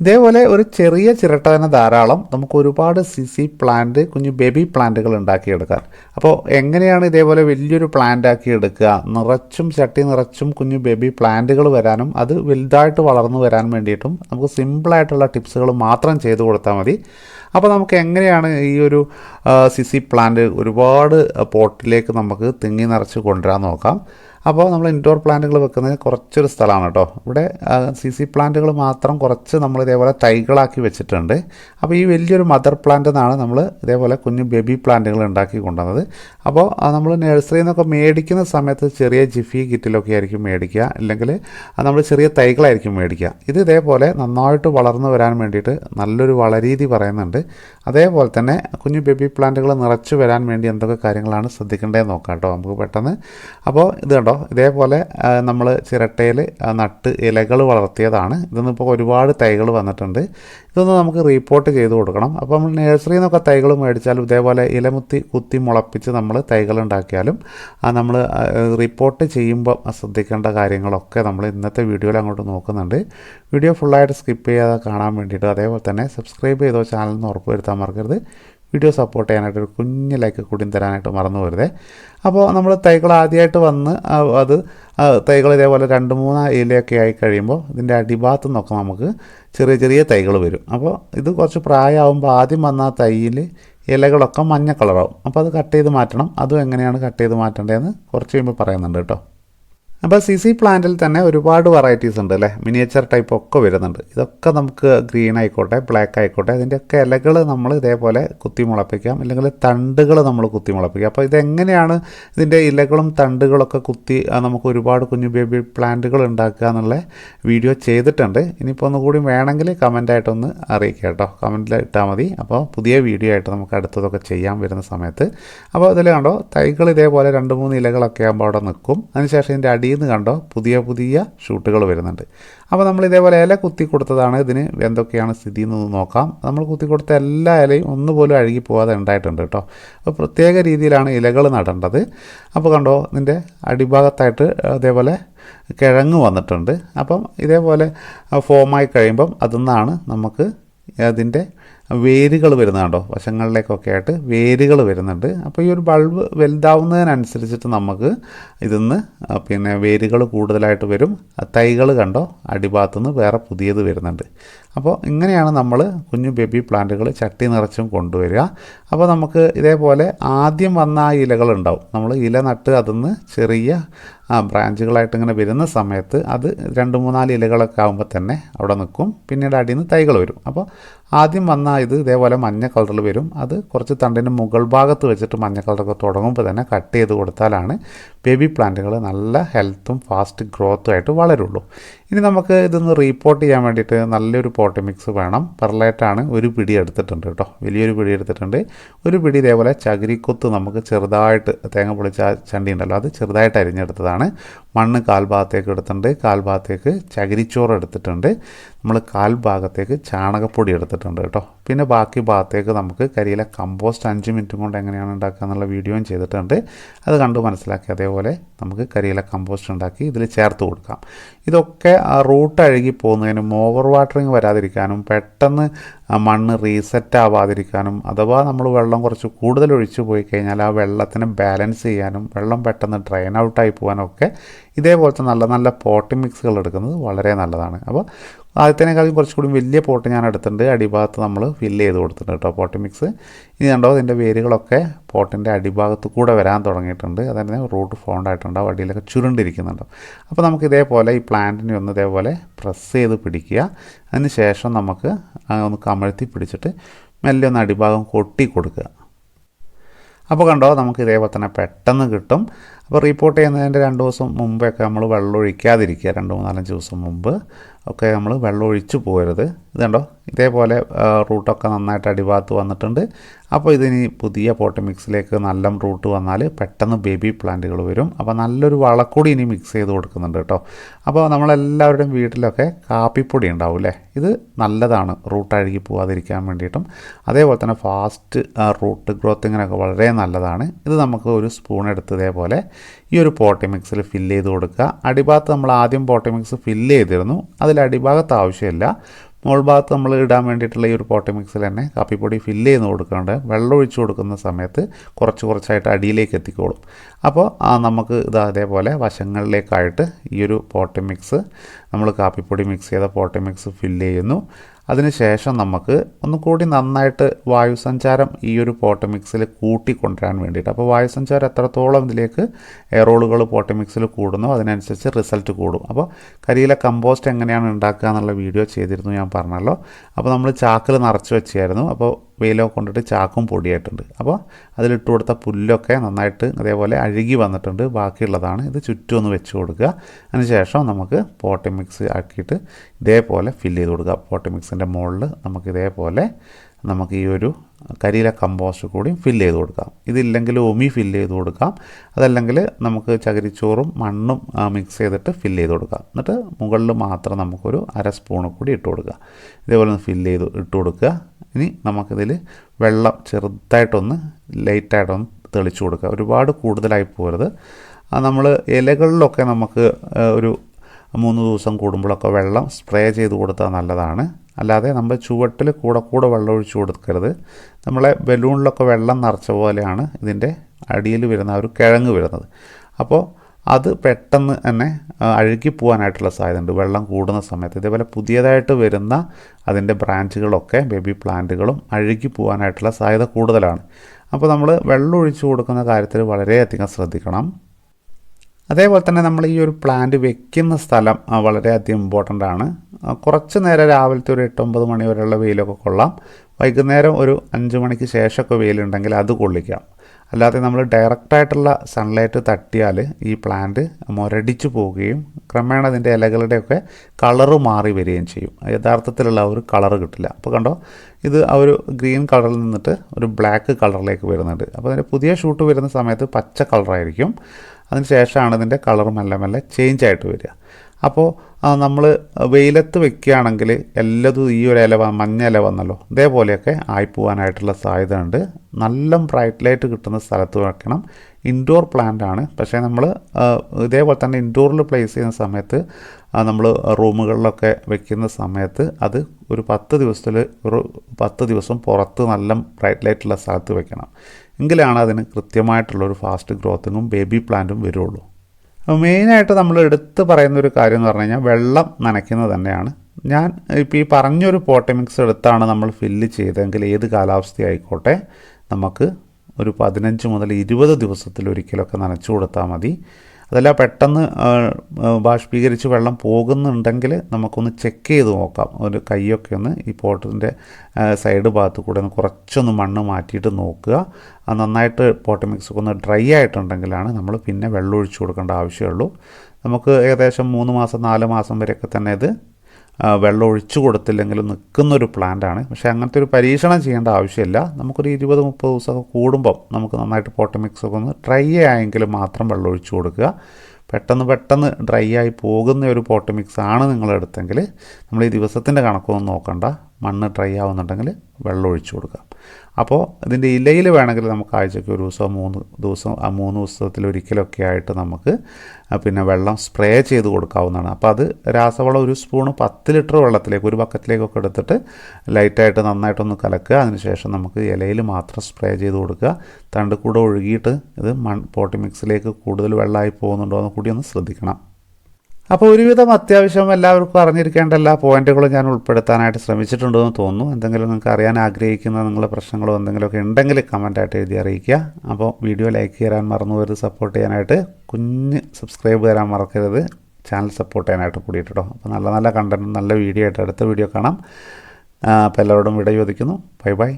ഇതേപോലെ ഒരു ചെറിയ ചിരട്ട തന്നെ ധാരാളം നമുക്ക് ഒരുപാട് സി സി പ്ലാന്റ് കുഞ്ഞു ബേബി പ്ലാന്റുകൾ ഉണ്ടാക്കിയെടുക്കാൻ അപ്പോൾ എങ്ങനെയാണ് ഇതേപോലെ വലിയൊരു പ്ലാന്റ് ആക്കി എടുക്കുക? നിറച്ചും ചട്ടി നിറച്ചും കുഞ്ഞു ബേബി പ്ലാന്റുകൾ വരാനും അത് വലുതായിട്ട് വളർന്നു വരാൻ വേണ്ടിയിട്ടും നമുക്ക് സിമ്പിളായിട്ടുള്ള ടിപ്സുകൾ മാത്രം ചെയ്തു കൊടുത്താൽ മതി. അപ്പോൾ നമുക്ക് എങ്ങനെയാണ് ഈ ഒരു സി സി പ്ലാന്റ് ഒരുപാട് പോട്ടിലേക്ക് നമുക്ക് തിങ്ങി നിറച്ച് കൊണ്ടുവരാൻ നോക്കാം. അപ്പോൾ നമ്മൾ ഇൻഡോർ പ്ലാന്റുകൾ വെക്കുന്നത് കുറച്ചൊരു സ്ഥലമാണ് കേട്ടോ. ഇവിടെ സി സി പ്ലാന്റുകൾ മാത്രം കുറച്ച് നമ്മൾ ഇതേപോലെ തൈകളാക്കി വെച്ചിട്ടുണ്ട്. അപ്പോൾ ഈ വലിയൊരു മദർ പ്ലാന്റ് എന്നാണ് നമ്മൾ ഇതേപോലെ കുഞ്ഞു ബേബി പ്ലാന്റുകൾ ഉണ്ടാക്കി കൊണ്ടുവന്നത്. അപ്പോൾ നമ്മൾ നഴ്സറിയിൽ നിന്നൊക്കെ മേടിക്കുന്ന സമയത്ത് ചെറിയ ജിഫി കിറ്റിലൊക്കെ ആയിരിക്കും മേടിക്കുക. അല്ലെങ്കിൽ നമ്മൾ ചെറിയ തൈകളായിരിക്കും മേടിക്കുക. ഇത് ഇതേപോലെ നന്നായിട്ട് വളർന്നു വരാൻ വേണ്ടിയിട്ട് നല്ലൊരു വളരീതി പറയുന്നുണ്ട്. അതേപോലെ തന്നെ കുഞ്ഞു ബേബി പ്ലാന്റുകൾ നിറച്ചു വരാൻ വേണ്ടി എന്തൊക്കെ കാര്യങ്ങളാണ് ശ്രദ്ധിക്കേണ്ടതെന്ന് നോക്കാം കേട്ടോ നമുക്ക് പെട്ടെന്ന്. അപ്പോൾ ഇത് കണ്ടോ? ഇതേപോലെ നമ്മൾ ചിരട്ടയിൽ നട്ട് ഇലകൾ വളർത്തിയതാണ്. ഇതൊന്നും ഇപ്പോൾ ഒരുപാട് തൈകൾ വന്നിട്ടുണ്ട്. ഇതൊന്ന് നമുക്ക് റീപ്പോർട്ട് ചെയ്ത് കൊടുക്കണം. അപ്പോൾ നമ്മൾ നഴ്സറിയിൽ നിന്നൊക്കെ തൈകൾ മേടിച്ചാലും ഇതേപോലെ ഇലമുത്തി കുത്തി മുളപ്പിച്ച് നമ്മൾ തൈകൾ ഉണ്ടാക്കിയാലും നമ്മൾ റിപ്പോർട്ട് ചെയ്യുമ്പോൾ ശ്രദ്ധിക്കേണ്ട കാര്യങ്ങളൊക്കെ നമ്മൾ ഇന്നത്തെ വീഡിയോയിൽ അങ്ങോട്ട് നോക്കുന്നുണ്ട്. വീഡിയോ ഫുള്ളായിട്ട് സ്കിപ്പ് ചെയ്യാതെ കാണാൻ വേണ്ടിയിട്ട് അതേപോലെ തന്നെ സബ്സ്ക്രൈബ് ചെയ്തോ ചാനലിന് ഉറപ്പ് വരുത്താൻ മറക്കരുത്. വീഡിയോ സപ്പോർട്ട് ചെയ്യാനായിട്ട് ഒരു കുഞ്ഞ് ലൈക്ക് കൂടിയും തരാനായിട്ട് മറന്നു പോരുതേ. അപ്പോൾ നമ്മൾ തൈകൾ ആദ്യമായിട്ട് വന്ന് അത് തൈകൾ ഇതേപോലെ രണ്ട് മൂന്ന് ഇലയൊക്കെ ആയി കഴിയുമ്പോൾ ഇതിന്റെ അടിഭാഗത്ത് നിന്നൊക്കെ നമുക്ക് ചെറിയ ചെറിയ തൈകൾ വരും. അപ്പോൾ ഇത് കുറച്ച് പ്രായമാകുമ്പോൾ ആദ്യം വന്ന ആ തൈയിൽ ഇലകളൊക്കെ മഞ്ഞ കളറാവും അപ്പോൾ അത് കട്ട് ചെയ്ത് മാറ്റണം. അതും എങ്ങനെയാണ് കട്ട് ചെയ്ത് മാറ്റേണ്ടതെന്ന് കുറച്ച് കഴിയുമ്പോൾ പറയുന്നുണ്ട് കേട്ടോ. അപ്പോൾ സി സി പ്ലാന്റിൽ തന്നെ ഒരുപാട് വെറൈറ്റീസ് ഉണ്ട് അല്ലേ? മിനിയേച്ചർ ടൈപ്പ് ഒക്കെ വരുന്നുണ്ട്. ഇതൊക്കെ നമുക്ക് ഗ്രീൻ ആയിക്കോട്ടെ ബ്ലാക്ക് ആയിക്കോട്ടെ ഇതിന്റെയൊക്കെ ഇലകൾ നമ്മൾ ഇതേപോലെ കുത്തി മുളപ്പിക്കാം അല്ലെങ്കിൽ തണ്ടുകൾ നമ്മൾ കുത്തി മുളപ്പിക്കാം അപ്പോൾ ഇതെങ്ങനെയാണ് ഇതിന്റെ ഇലകളും തണ്ടുകളൊക്കെ കുത്തി നമുക്ക് ഒരുപാട് കുഞ്ഞു ബേബി പ്ലാന്റുകൾ ഉണ്ടാക്കുക എന്നുള്ള വീഡിയോ ചെയ്തിട്ടുണ്ട്. ഇനിയിപ്പോൾ ഒന്നുകൂടി വേണമെങ്കിൽ കമന്റായിട്ടൊന്ന് അറിയിക്കുക കേട്ടോ. കമന്റിൽ ഇട്ടാൽ മതി. അപ്പോൾ പുതിയ വീഡിയോ ആയിട്ട് നമുക്ക് അടുത്തതൊക്കെ ചെയ്യാൻ വരുന്ന സമയത്ത്. അപ്പോൾ ഇതിൽ കണ്ടോ തൈകൾ ഇതേപോലെ രണ്ട് മൂന്ന് ഇലകളൊക്കെ ആകുമ്പോൾ അവിടെ നിൽക്കും. അതിനുശേഷം ഇതിന്റെ അടിയിൽ നിന്ന് കണ്ടോ പുതിയ പുതിയ ഷൂട്ടുകൾ വരുന്നുണ്ട്. അപ്പോൾ നമ്മൾ ഇതേപോലെ ഇല കുത്തി കൊടുത്തതാണ് ഇതിന് എന്തൊക്കെയാണ് സ്ഥിതി എന്ന് നോക്കാം. നമ്മൾ കുത്തി കൊടുത്ത എല്ലാ ഇലയും ഒന്നുപോലും അഴുകി പോകാതെ ഉണ്ടായിട്ടുണ്ട് കേട്ടോ. അപ്പോൾ പ്രത്യേക രീതിയിലാണ് ഇലകൾ നടേണ്ടത്. അപ്പോൾ കണ്ടോ ഇതിന്റെ അടിഭാഗത്തായിട്ട് അതേപോലെ കിഴങ്ങ് വന്നിട്ടുണ്ട്. അപ്പം ഇതേപോലെ ഫോമായി കഴിയുമ്പം അതിൽ നിന്നാണ് നമുക്ക് അതിന്റെ വേരുകൾ വരുന്നുണ്ടോ വശങ്ങളിലേക്കൊക്കെ ആയിട്ട് വേരുകൾ വരുന്നുണ്ട്. അപ്പോൾ ഈ ഒരു ബൾബ് വലുതാവുന്നതിനനുസരിച്ചിട്ട് നമുക്ക് ഇതിന്ന് പിന്നെ വേരുകൾ കൂടുതലായിട്ട് വരും. തൈകൾ കണ്ടോ? അടിഭാഗത്തുനിന്ന് വേറെ പുതിയത് വരുന്നുണ്ട്. അപ്പോൾ ഇങ്ങനെയാണ് നമ്മൾ കുഞ്ഞു ബേബി പ്ലാന്റുകൾ ചട്ടി നിറച്ചും കൊണ്ടുവരിക. അപ്പോൾ നമുക്ക് ഇതേപോലെ ആദ്യം വന്ന ആ ഇലകളുണ്ടാവും നമ്മൾ ഇല നട്ട് അതിന്ന് ചെറിയ ബ്രാഞ്ചുകളായിട്ട് ഇങ്ങനെ വരുന്ന സമയത്ത് അത് രണ്ട് മൂന്നാൽ ഇലകളൊക്കെ ആകുമ്പോൾ തന്നെ അവിടെ നിൽക്കും. പിന്നീട് അടിയിൽ നിന്ന് തൈകൾ വരും. അപ്പോൾ ആദ്യം വന്ന ഇത് ഇതേപോലെ മഞ്ഞ കളറിൽ വരും. അത് കുറച്ച് തണ്ടിന്റെ മുകൾ ഭാഗത്ത് വെച്ചിട്ട് മഞ്ഞ കളറൊക്കെ തുടങ്ങുമ്പോൾ തന്നെ കട്ട് ചെയ്ത് കൊടുത്താലാണ് ബേബി പ്ലാന്റുകൾ നല്ല ഹെൽത്തും ഫാസ്റ്റ് ഗ്രോത്തും ആയിട്ട് വളരുള്ളൂ. ഇനി നമുക്ക് ഇതൊന്ന് റീപ്പോർട്ട് ചെയ്യാൻ വേണ്ടിയിട്ട് നല്ലൊരു പോട്ടി മിക്സ് വേണം. പെർലൈറ്റാണ് ഒരു പിടി എടുത്തിട്ടുണ്ട് കേട്ടോ. വലിയൊരു പിടി എടുത്തിട്ടുണ്ട്. ഒരു പിടി ഇതേപോലെ ചകിരിക്കൊത്ത് നമുക്ക് ചെറുതായിട്ട് തേങ്ങ പൊളിച്ച ചണ്ടി ഉണ്ടല്ലോ അത് ചെറുതായിട്ട് അരിഞ്ഞെടുത്തതാണ്. മണ്ണ് കാൽഭാഗത്തേക്ക് എടുത്തിട്ടുണ്ട്. കാൽഭാഗത്തേക്ക് ചകിരിച്ചോറ് എടുത്തിട്ടുണ്ട്. നമ്മൾ കാൽഭാഗത്തേക്ക് ചാണകപ്പൊടി എടുത്തിട്ടുണ്ട് കേട്ടോ. പിന്നെ ബാക്കി ഭാഗത്തേക്ക് നമുക്ക് കരിയിലെ കമ്പോസ്റ്റ് അഞ്ച് മിനിറ്റും കൊണ്ട് എങ്ങനെയാണ് ഉണ്ടാക്കുക എന്നുള്ള വീഡിയോയും ചെയ്തിട്ടുണ്ട്. അത് കണ്ടു മനസ്സിലാക്കി അതേപോലെ നമുക്ക് കരിയില കമ്പോസ്റ്റ് ഉണ്ടാക്കി ഇതിൽ ചേർത്ത് കൊടുക്കാം. ഇതൊക്കെ റൂട്ട് അഴുകി പോകുന്നതിനും ഓവർ വാട്ടറിങ് വരാതിരിക്കാനും പെട്ടെന്ന് മണ്ണ് റീസെറ്റ് ആവാതിരിക്കാനും അഥവാ നമ്മൾ വെള്ളം കുറച്ച് കൂടുതൽ ഒഴിച്ചു പോയി കഴിഞ്ഞാൽ ആ വെള്ളത്തിനെ ബാലൻസ് ചെയ്യാനും വെള്ളം പെട്ടെന്ന് ഡ്രെയിൻ ഔട്ടായി പോകാനും ഒക്കെ ഇതേപോലത്തെ നല്ല നല്ല പോട്ടി മിക്സുകൾ എടുക്കുന്നത് വളരെ നല്ലതാണ്. അപ്പോൾ ആദ്യത്തേനേക്കാളും കുറച്ചുകൂടി വലിയ പോട്ട് ഞാൻ എടുത്തിട്ടുണ്ട്. അടിഭാഗത്ത് നമ്മൾ ഫില്ല് ചെയ്ത് കൊടുത്തിട്ടുണ്ട് കേട്ടോ പോട്ടി മിക്സ് ഇനി കണ്ടോ അതിന്റെ വേരുകളൊക്കെ പോട്ടിന്റെ അടിഭാഗത്ത് കൂടെ വരാൻ തുടങ്ങിയിട്ടുണ്ട്. അതന്നെ റൂട്ട് ഫോണ്ട് ആയിട്ടുണ്ടാവും അടിയിലൊക്കെ ചുരുണ്ടിരിക്കുന്നുണ്ട്. അപ്പോൾ നമുക്ക് ഇതേപോലെ ഈ പ്ലാന്റിനെ ഒന്ന് ഇതേപോലെ പ്രസ് ചെയ്ത് പിടിക്കുക. അതിന് ശേഷം നമുക്ക് ഒന്ന് കമഴ്ത്തി പിടിച്ചിട്ട് മെല്ലെ ഒന്ന് അടിഭാഗം കൊട്ടി കൊടുക്കുക. അപ്പോൾ കണ്ടോ നമുക്ക് ഇതേപോലെ തന്നെ പെട്ടെന്ന് കിട്ടും. അപ്പോൾ റിപ്പോർട്ട് ചെയ്യുന്നതിന്റെ രണ്ട് ദിവസം മുമ്പൊക്കെ നമ്മൾ വെള്ളം ഒഴിക്കാതിരിക്കുക രണ്ട് മൂന്നാലഞ്ച് ദിവസം മുമ്പ് ഒക്കെ നമ്മൾ വെള്ളം ഒഴിച്ചു പോരുത്. ഇത് കണ്ടോ ഇതേപോലെ റൂട്ടൊക്കെ നന്നായിട്ട് അടിഭാഗത്ത് വന്നിട്ടുണ്ട്. അപ്പോൾ ഇതിനി പുതിയ പോട്ട് മിക്സിലേക്ക് നല്ല റൂട്ട് വന്നാൽ പെട്ടെന്ന് ബേബി പ്ലാന്റുകൾ വരും. അപ്പോൾ നല്ലൊരു വളക്കൂടി ഇനി മിക്സ് ചെയ്ത് കൊടുക്കുന്നുണ്ട് കേട്ടോ. അപ്പോൾ നമ്മളെല്ലാവരുടെയും വീട്ടിലൊക്കെ കാപ്പിപ്പൊടി ഉണ്ടാവും അല്ലേ? ഇത് നല്ലതാണ് റൂട്ട് അഴുകി പോവാതിരിക്കാൻ വേണ്ടിയിട്ടും. അതേപോലെ തന്നെ ഫാസ്റ്റ് റൂട്ട് ഗ്രോത്തിങ്ങിനൊക്കെ വളരെ നല്ലതാണ്. ഇത് നമുക്ക് ഒരു സ്പൂൺ എടുത്ത് ഇതേപോലെ ഈ ഒരു പോട്ടി മിക്സിൽ ഫില്ല് ചെയ്ത് കൊടുക്കുക. അടിഭാഗത്ത് നമ്മൾ ആദ്യം പോട്ടി മിക്സ് ഫില്ല് ചെയ്തിരുന്നു. അതിൽ അടിഭാഗത്ത് ആവശ്യമില്ല. മുകൾ ഭാഗത്ത് നമ്മൾ ഇടാൻ വേണ്ടിയിട്ടുള്ള ഈ ഒരു പോട്ടി മിക്സിൽ തന്നെ കാപ്പിപ്പൊടി ഫില്ല് ചെയ്ത് കൊടുക്കാണ്ട് വെള്ളം ഒഴിച്ച് കൊടുക്കുന്ന സമയത്ത് കുറച്ച് കുറച്ചായിട്ട് അടിയിലേക്ക് എത്തിക്കോളും. അപ്പോൾ നമുക്ക് ഇത് അതേപോലെ വശങ്ങളിലേക്കായിട്ട് ഈ ഒരു പോട്ടി മിക്സ് നമ്മൾ കാപ്പിപ്പൊടി മിക്സ് ചെയ്ത പോട്ടി മിക്സ് ഫില്ല് ചെയ്യുന്നു. അതിനുശേഷം നമുക്ക് ഒന്നുകൂടി നന്നായിട്ട് വായുസഞ്ചാരം ഈ ഒരു പോട്ടമിക്സിൽ കൂട്ടിക്കൊണ്ടുവരാൻ വേണ്ടിയിട്ട്. അപ്പോൾ വായുസഞ്ചാരം എത്രത്തോളം ഇതിലേക്ക് എയറോളുകൾ പോട്ടമിക്സിൽ കൂടുന്നു അതിനനുസരിച്ച് റിസൾട്ട് കൂടും. അപ്പോൾ കരിയിലെ കമ്പോസ്റ്റ് എങ്ങനെയാണ് ഉണ്ടാക്കുക എന്നുള്ള വീഡിയോ ചെയ്തിരുന്നു ഞാൻ പറഞ്ഞല്ലോ. അപ്പോൾ നമ്മൾ ചാക്കിൽ നിറച്ച് വെച്ചായിരുന്നു. അപ്പോൾ വെയിലൊക്കെ കൊണ്ടിട്ട് ചാക്കും പൊടിയായിട്ടുണ്ട്. അപ്പോൾ അതിലിട്ട് കൊടുത്ത പുല്ലൊക്കെ നന്നായിട്ട് അതേപോലെ അഴുകി വന്നിട്ടുണ്ട്. ബാക്കിയുള്ളതാണ് ഇത് ചുറ്റും ഒന്ന് വെച്ച് കൊടുക്കുക. അതിനുശേഷം നമുക്ക് പോട്ടി മിക്സ് ആക്കിയിട്ട് ഇതേപോലെ ഫില്ല് ചെയ്ത് കൊടുക്കുക. പോട്ടി മിക്സിന്റെ മുകളിൽ നമുക്ക് ഇതേപോലെ നമുക്ക് ഈ ഒരു കരിയില കമ്പോസ്റ്റ് കൂടി ഫില്ല് ചെയ്ത് കൊടുക്കാം. ഇതില്ലെങ്കിൽ ഒമി ഫില്ല് ചെയ്ത് കൊടുക്കാം. അതല്ലെങ്കിൽ നമുക്ക് ചകിരിച്ചോറും മണ്ണും മിക്സ് ചെയ്തിട്ട് ഫില്ല് ചെയ്ത് കൊടുക്കാം. എന്നിട്ട് മുകളിൽ മാത്രം നമുക്കൊരു അര സ്പൂണ് കൂടി ഇട്ട് കൊടുക്കുക. ഇതേപോലെ ഒന്ന് ഫില്ല് ചെയ്ത് ഇട്ട് കൊടുക്കുക. ഇനി നമുക്കിതിൽ വെള്ളം ചെറുതായിട്ടൊന്ന് ലൈറ്റായിട്ടൊന്ന് തെളിച്ചു കൊടുക്കുക ഒരുപാട് കൂടുതലായി പോരുത് നമ്മൾ ഇലകളിലൊക്കെ നമുക്ക് ഒരു മൂന്ന് ദിവസം കൂടുമ്പോഴൊക്കെ വെള്ളം സ്പ്രേ ചെയ്ത് കൊടുത്താൽ നല്ലതാണ്. അല്ലാതെ നമ്മൾ ചുവട്ടിൽ കൂടെ കൂടെ വെള്ളം ഒഴിച്ചു കൊടുക്കരുത്. നമ്മളെ ബലൂണിലൊക്കെ വെള്ളം നിറച്ച പോലെയാണ് ഇതിന്റെ അടിയിൽ വരുന്ന ഒരു കിഴങ്ങ് വരുന്നത്. അപ്പോൾ അത് പെട്ടെന്ന് തന്നെ അഴുകി പോകാനായിട്ടുള്ള സാധ്യതയുണ്ട്. വെള്ളം കൂടുന്ന സമയത്ത്. ഇതേപോലെ പുതിയതായിട്ട് വരുന്ന അതിന്റെ ബ്രാഞ്ചുകളൊക്കെ ബേബി പ്ലാന്റുകളും അഴുകി പോകാനായിട്ടുള്ള സാധ്യത കൂടുതലാണ്. അപ്പോൾ നമ്മൾ വെള്ളം ഒഴിച്ചു കൊടുക്കുന്ന കാര്യത്തിൽ വളരെയധികം ശ്രദ്ധിക്കണം. അതേപോലെ തന്നെ നമ്മൾ ഈ ഒരു പ്ലാന്റ് വെക്കുന്ന സ്ഥലം വളരെയധികം ഇമ്പോർട്ടന്റ് ആണ്. കുറച്ച് നേരം രാവിലത്തെ ഒരു എട്ടൊമ്പത് മണി വരെയുള്ള വെയിലൊക്കെ കൊള്ളാം. വൈകുന്നേരം ഒരു അഞ്ച് മണിക്ക് ശേഷമൊക്കെ വെയിലുണ്ടെങ്കിൽ അത് കൊള്ളിക്കാം. അല്ലാതെ നമ്മൾ ഡയറക്റ്റായിട്ടുള്ള സൺലൈറ്റ് തട്ടിയാൽ ഈ പ്ലാന്റ് മുരടിച്ചു പോവുകയും ക്രമേണ അതിന്റെ ഇലകളുടെയൊക്കെ കളറ് മാറി വരികയും ചെയ്യും. യഥാർത്ഥത്തിലുള്ള ഒരു കളർ കിട്ടില്ല. അപ്പോൾ കണ്ടോ? ഇത് ആ ഒരു ഗ്രീൻ കളറിൽ നിന്നിട്ട് ഒരു ബ്ലാക്ക് കളറിലേക്ക് വരുന്നുണ്ട്. അപ്പോൾ അതിന്റെ പുതിയ ഷൂട്ട് വരുന്ന സമയത്ത് പച്ച കളറായിരിക്കും അതിന് ശേഷമാണ് ഇതിന്റെ കളർ മെല്ലെ മെല്ലെ ചേഞ്ച് ആയിട്ട് വരിക. അപ്പോൾ നമ്മൾ വെയിലത്ത് വെക്കുകയാണെങ്കിൽ എല്ലതും ഈ ഒരു ഇല മഞ്ഞ ഇല വന്നല്ലോ ഇതേപോലെയൊക്കെ ആയിപ്പോവാനായിട്ടുള്ള സാധ്യത ഉണ്ട് നല്ല ബ്രൈറ്റ് ലൈറ്റ് കിട്ടുന്ന സ്ഥലത്ത് വെക്കണം. ഇൻഡോർ പ്ലാന്റ് ആണ്. പക്ഷേ നമ്മൾ ഇതേപോലെ തന്നെ ഇൻഡോറിൽ പ്ലേസ് ചെയ്യുന്ന സമയത്ത് നമ്മൾ റൂമുകളിലൊക്കെ വെക്കുന്ന സമയത്ത് അത് ഒരു പത്ത് ദിവസത്തിൽ ഒരു പത്ത് ദിവസം പുറത്ത് നല്ല ബ്രൈറ്റ് ലൈറ്റുള്ള സ്ഥലത്ത് വെക്കണം. എങ്കിലാണ് അതിന് കൃത്യമായിട്ടുള്ളൊരു ഫാസ്റ്റ് ഗ്രോത്തിങ്ങും ബേബി പ്ലാന്റും വരുള്ളൂ. മെയിനായിട്ട് നമ്മൾ എടുത്ത് പറയുന്ന ഒരു കാര്യം എന്ന് പറഞ്ഞു കഴിഞ്ഞാൽ വെള്ളം നനയ്ക്കുന്നത് തന്നെയാണ്. ഞാൻ ഇപ്പോൾ ഈ പറഞ്ഞൊരു പോട്ടമിക്സ് എടുത്താണ് നമ്മൾ ഫില്ല് ചെയ്തതെങ്കിൽ ഏത് കാലാവസ്ഥ ആയിക്കോട്ടെ നമുക്ക് ഒരു പതിനഞ്ച് മുതൽ ഇരുപത് ദിവസത്തിൽ ഒരിക്കലൊക്കെ നനച്ചു കൊടുത്താൽ മതി. അതല്ല പെട്ടെന്ന് ബാഷ്പീകരിച്ച് വെള്ളം പോകുന്നുണ്ടെങ്കിൽ നമുക്കൊന്ന് ചെക്ക് ചെയ്ത് നോക്കാം. ഒരു കൈയൊക്കെ ഒന്ന് ഈ പോട്ടിന്റെ സൈഡ് ഭാഗത്ത് കൂടെ ഒന്ന് കുറച്ചൊന്ന് മണ്ണ് മാറ്റിയിട്ട് നോക്കുക. നന്നായിട്ട് പോട്ട് മിക്സ് ഒന്ന് ഡ്രൈ ആയിട്ടുണ്ടെങ്കിലാണ് നമ്മൾ പിന്നെ വെള്ളം ഒഴിച്ചു കൊടുക്കേണ്ട ആവശ്യമുള്ളൂ. നമുക്ക് ഏകദേശം മൂന്ന് മാസം നാല് മാസം വരെയൊക്കെ തന്നെ ഇത് വെള്ളം ഒഴിച്ചു കൊടുത്തില്ലെങ്കിലും നിൽക്കുന്നൊരു പ്ലാന്റാണ്. പക്ഷേ അങ്ങനത്തെ ഒരു പരീക്ഷണം ചെയ്യേണ്ട ആവശ്യമില്ല. നമുക്കൊരു ഇരുപത് മുപ്പത് ദിവസമൊക്കെ കൂടുമ്പം നമുക്ക് നന്നായിട്ട് പോട്ട് മിക്സ് ഒക്കെ ഒന്ന് ഡ്രൈ ആയെങ്കിൽ മാത്രം വെള്ളം ഒഴിച്ചു കൊടുക്കുക. പെട്ടെന്ന് പെട്ടെന്ന് ഡ്രൈ ആയി പോകുന്ന ഒരു പോട്ട് മിക്സ് ആണ് നിങ്ങളെടുത്തെങ്കിൽ നമ്മൾ ഈ ദിവസത്തിന്റെ കണക്കൊന്നും നോക്കണ്ട. മണ്ണ് ഡ്രൈ ആവുന്നുണ്ടെങ്കിൽ വെള്ളം ഒഴിച്ചു കൊടുക്കാം. അപ്പോൾ ഇതിന്റെ ഇലയിൽ വേണമെങ്കിൽ നമുക്ക് ആഴ്ചയ്ക്ക് ഒരു ദിവസം മൂന്ന് ദിവസം ആ മൂന്ന് ദിവസത്തിൽ ഒരിക്കലൊക്കെ ആയിട്ട് നമുക്ക് പിന്നെ വെള്ളം സ്പ്രേ ചെയ്ത് കൊടുക്കാവുന്നതാണ്. അപ്പോൾ അത് രാസവളം ഒരു സ്പൂണ് പത്ത് ലിറ്റർ വെള്ളത്തിലേക്ക് ഒരു ബക്കറ്റിലേക്കൊക്കെ എടുത്തിട്ട് ലൈറ്റായിട്ട് നന്നായിട്ടൊന്ന് കലക്കുക. അതിനുശേഷം നമുക്ക് ഇലയിൽ മാത്രം സ്പ്രേ ചെയ്ത് കൊടുക്കുക. തണ്ട് കൂടെ ഒഴുകിയിട്ട് ഇത് മൺ പോട്ടി മിക്സിലേക്ക് കൂടുതൽ വെള്ളമായി പോകുന്നുണ്ടോ എന്ന് കൂടി ഒന്ന് ശ്രദ്ധിക്കണം. അപ്പോൾ ഒരുവിധം അത്യാവശ്യം എല്ലാവർക്കും അറിഞ്ഞിരിക്കേണ്ട എല്ലാ പോയിന്റുകളും ഞാൻ ഉൾപ്പെടുത്താനായിട്ട് ശ്രമിച്ചിട്ടുണ്ടെന്ന് തോന്നുന്നു. എന്തെങ്കിലും നിങ്ങൾക്ക് അറിയാൻ ആഗ്രഹിക്കുന്ന നിങ്ങളുടെ പ്രശ്നങ്ങളോ എന്തെങ്കിലുമൊക്കെ ഉണ്ടെങ്കിൽ കമന്റായിട്ട് എഴുതി അറിയിക്കുക. അപ്പോൾ വീഡിയോ ലൈക്ക് ചെയ്യാൻ മറന്നു വരുത് സപ്പോർട്ട് ചെയ്യാനായിട്ട് കുഞ്ഞ് സബ്സ്ക്രൈബ് തരാൻ മറക്കരുത്. ചാനൽ സപ്പോർട്ട് ചെയ്യാനായിട്ട് കൂടിയിട്ടോ. അപ്പോൾ നല്ല നല്ല കണ്ടന്റും നല്ല വീഡിയോ ആയിട്ട് അടുത്ത വീഡിയോ കാണാം. അപ്പോൾ എല്ലാവരോടും വിട ചോദിക്കുന്നു. Bye bye